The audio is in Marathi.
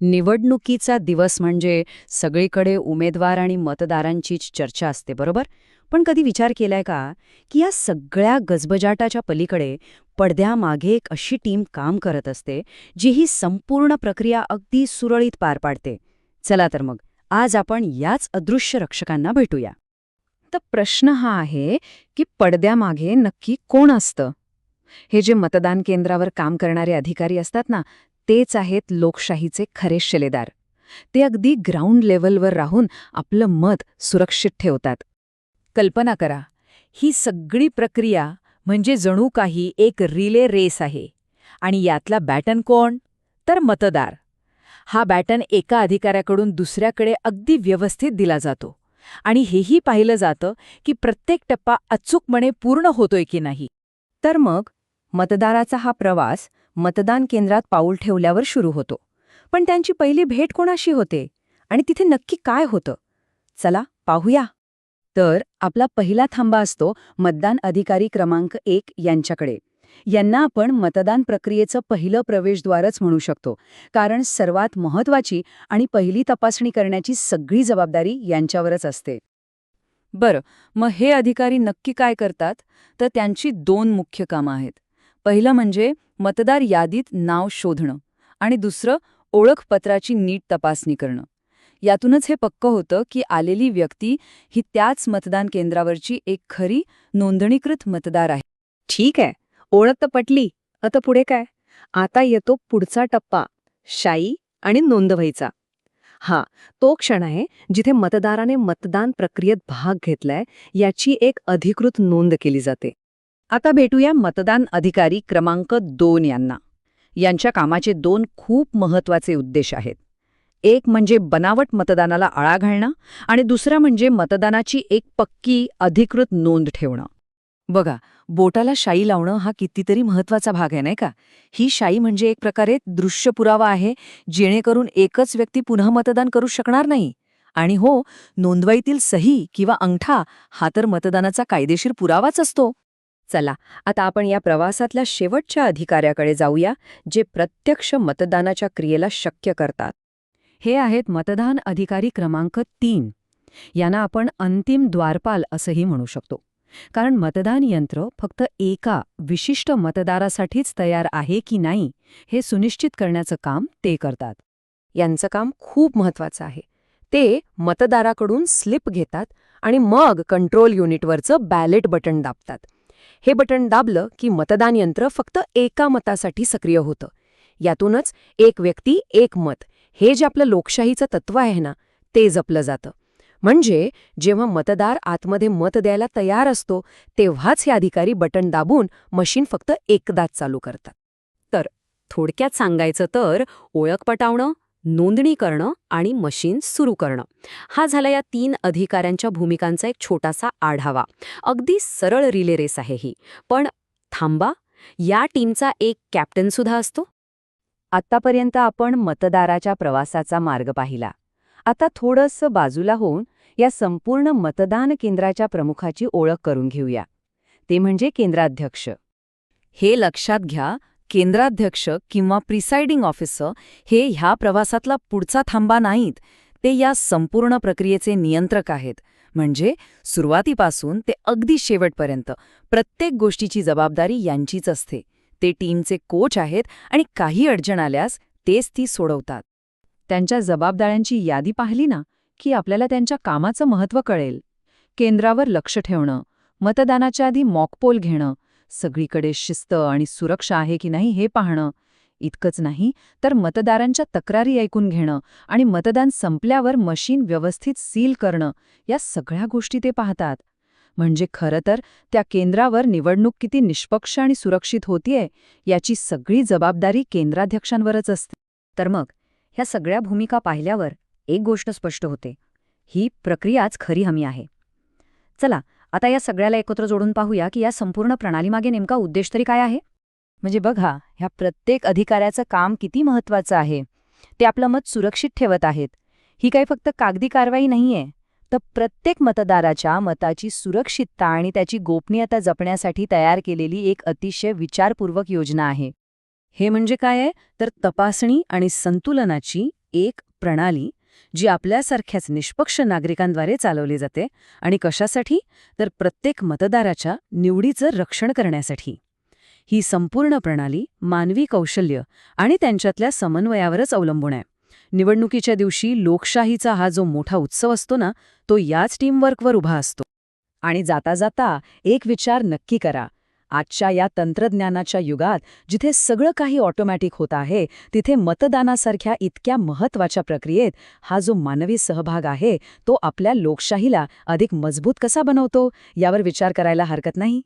निवडणुकीचा दिवस म्हणजे सगळीकडे उमेदवार आणि मतदारांचीच चर्चा असते बरोबर? पण कधी विचार केलाय का की या सगळ्या गजबजाटाच्या पलीकडे पडद्यामागे एक अशी टीम काम करत असते जी ही संपूर्ण प्रक्रिया अगदी सुरळीत पार पाडते? चला तर मग आज आपण याच अदृश्य रक्षकांना भेटूया. तर प्रश्न हा आहे की पडद्यामागे नक्की कोण असतं? हे जे मतदान केंद्रावर काम करणारे अधिकारी असतात ना तेच आहेत लोकशाहीचे खरे शिलेदार. ते अगदी ग्राउंड लेवलवर राहून आपलं मत सुरक्षित ठेवतात. कल्पना करा ही सगळी प्रक्रिया म्हणजे जणू काही एक रिले रेस आहे. आणि यातला बॅटन कोण? तर मतदार. हा बॅटन एका अधिकाऱ्याकडून दुसऱ्याकडे अगदी व्यवस्थित दिला जातो. आणि हेही पाहिलं जातं की प्रत्येक टप्पा अचूकपणे पूर्ण होतोय की नाही. तर मग मतदाराचा हा प्रवास मतदान केंद्रात पाऊल ठेवल्यावर सुरू होतो. पण त्यांची पहिली भेट कोणाशी होते? आणि तिथे नक्की काय होतं? चला पाहूया. तर आपला पहिला थांबा असतो मतदान अधिकारी क्रमांक एक यांच्याकडे. यांना आपण मतदान प्रक्रियेचं पहिलं प्रवेशद्वारच म्हणू शकतो. कारण सर्वात महत्वाची आणि पहिली तपासणी करण्याची सगळी जबाबदारी यांच्यावरच असते. बरं मग हे अधिकारी नक्की काय करतात? तर त्यांची दोन मुख्य कामं आहेत. पहिलं म्हणजे मतदार यादीत नाव शोधणं आणि दुसरं ओळखपत्राची नीट तपासणी करणं. यातूनच हे पक्क होतं की आलेली व्यक्ती ही त्याच मतदान केंद्रावरची एक खरी नोंदणीकृत मतदार आहे. ठीक आहे. ओळख तर पटली. आता पुढे काय? आता येतो पुढचा टप्पा. शाई आणि नोंदवहीचा. हा तो क्षण आहे जिथे मतदाराने मतदान प्रक्रियेत भाग घेतलाय याची एक अधिकृत नोंद केली जाते. आता भेटूया मतदान अधिकारी क्रमांक दोन यांना. यांच्या कामाचे दोन खूप महत्त्वाचे उद्देश आहेत. एक म्हणजे बनावट मतदानाला आळा घालणं आणि दुसरा म्हणजे मतदानाची एक पक्की अधिकृत नोंद ठेवणं. बघा बोटाला शाई लावणं हा कितीतरी महत्त्वाचा भाग आहे नाही का? ही शाई म्हणजे एक प्रकारे दृश्य पुरावा आहे जेणेकरून एकच व्यक्ती पुन्हा मतदान करू शकणार नाही. आणि हो नोंदवाईतील सही किंवा अंगठा हा तर मतदानाचा कायदेशीर पुरावाच असतो. चला आता आपण या प्रवासातल्या शेवटच्या अधिकाऱ्याकडे जाऊया जे प्रत्यक्ष मतदानाच्या क्रियेला शक्य करतात. हे आहेत मतदान अधिकारी क्रमांक तीन. यांना आपण अंतिम द्वारपाल असंही म्हणू शकतो. कारण मतदान यंत्र फक्त एका विशिष्ट मतदारासाठीच तयार आहे की नाही हे सुनिश्चित करण्याचं काम ते करतात. यांचं काम खूप महत्वाचं आहे. ते मतदाराकडून स्लिप घेतात आणि मग कंट्रोल युनिटवरचं बॅलेट बटन दाबतात. हे बटन दाबलं की मतदान यंत्र फक्त एका मतासाठी सक्रिय होतं. यातूनच एक व्यक्ती एक मत हे जे आपलं लोकशाहीचं तत्व आहे ना ते जपलं जातं. म्हणजे जेव्हा मतदार आतमध्ये मत द्यायला तयार असतो तेव्हाच हे अधिकारी बटन दाबून मशीन फक्त एकदाच चालू करतात. तर थोडक्यात सांगायचं तर ओळख पटावणं नोंदणी करणं आणि मशीन सुरू करणं. हा झाला या तीन अधिकाऱ्यांच्या भूमिकांचा एक छोटासा आढावा. अगदी सरळ रिले रेस आहे ही. पण थांबा या टीमचा एक कॅप्टन सुद्धा असतो? आतापर्यंत आपण मतदाराच्या प्रवासाचा मार्ग पाहिला. आता थोडंसं बाजूला होऊन या संपूर्ण मतदान केंद्राच्या प्रमुखाची ओळख करून घेऊया. ते म्हणजे केंद्राध्यक्ष. हे लक्षात घ्या केंद्राध्यक्ष किंवा प्रिसाइडिंग ऑफिसर हे ह्या प्रवासातला पुढचा थांबा नाहीत. ते या संपूर्ण प्रक्रियेचे नियंत्रक आहेत. म्हणजे सुरुवातीपासून ते अगदी शेवटपर्यंत प्रत्येक गोष्टीची जबाबदारी यांचीच असते. ते टीमचे कोच आहेत आणि काही अडचण आल्यास तेच ती सोडवतात. त्यांच्या जबाबदाऱ्यांची यादी पाहिली ना की आपल्याला त्यांच्या कामाचं महत्त्व कळेल. केंद्रावर लक्ष ठेवणं मतदानाच्या आधी मॉकपोल घेणं सगळीकडे शिस्त आणि सुरक्षा आहे की नाही हे पाहणं. इतकंच नाही तर मतदारांच्या तक्रारी ऐकून घेणं आणि मतदान संपल्यावर मशीन व्यवस्थित सील करणं या सगळ्या गोष्टी ते पाहतात. म्हणजे खरं तर त्या केंद्रावर निवडणूक किती निष्पक्ष आणि सुरक्षित होतीये याची सगळी जबाबदारी केंद्राध्यक्षांवरच असते. तर मग ह्या सगळ्या भूमिका पाहिल्यावर एक गोष्ट स्पष्ट होते. ही प्रक्रियाच खरी हमी आहे. चला आता या सगळ्याला एकत्र जोडून पाहूया की या संपूर्ण प्रणालीमागे नेमका उद्देश तरी काय आहे? म्हणजे बघा ह्या प्रत्येक अधिकाऱ्याचं काम किती महत्वाचं आहे? ते आपलं मत सुरक्षित ठेवत आहेत. ही काही फक्त कागदी कारवाई नाहीये. तर प्रत्येक मतदाराच्या मताची सुरक्षितता आणि त्याची गोपनीयता जपण्यासाठी तयार केलेली एक अतिशय विचारपूर्वक योजना आहे. हे म्हणजे काय आहे? तर तपासणी आणि संतुलनाची एक प्रणाली जी आपल्यासारख्याच निष्पक्ष नागरिकांद्वारे चालवली जाते आणि कशासाठी? तर प्रत्येक मतदाराच्या निवडीचं रक्षण करण्यासाठी. ही संपूर्ण प्रणाली मानवी कौशल्य आणि त्यांच्यातल्या समन्वयावरच अवलंबून आहे. निवडणुकीच्या दिवशी लोकशाहीचा हा जो मोठा उत्सव असतो ना तो याच टीमवर्कवर उभा असतो. आणि जाता जाता एक विचार नक्की करा. आजच्या या तंत्रज्ञानाच्या युगात जिथे सगळं काही ऑटोमॅटिक होत आहे तिथे मतदानासारख्या इतक्या महत्त्वाच्या प्रक्रियेत हा जो मानवी सहभाग आहे तो आपल्या लोकशाहीला अधिक मजबूत कसा बनवतो? यावर विचार करायला हरकत नाही?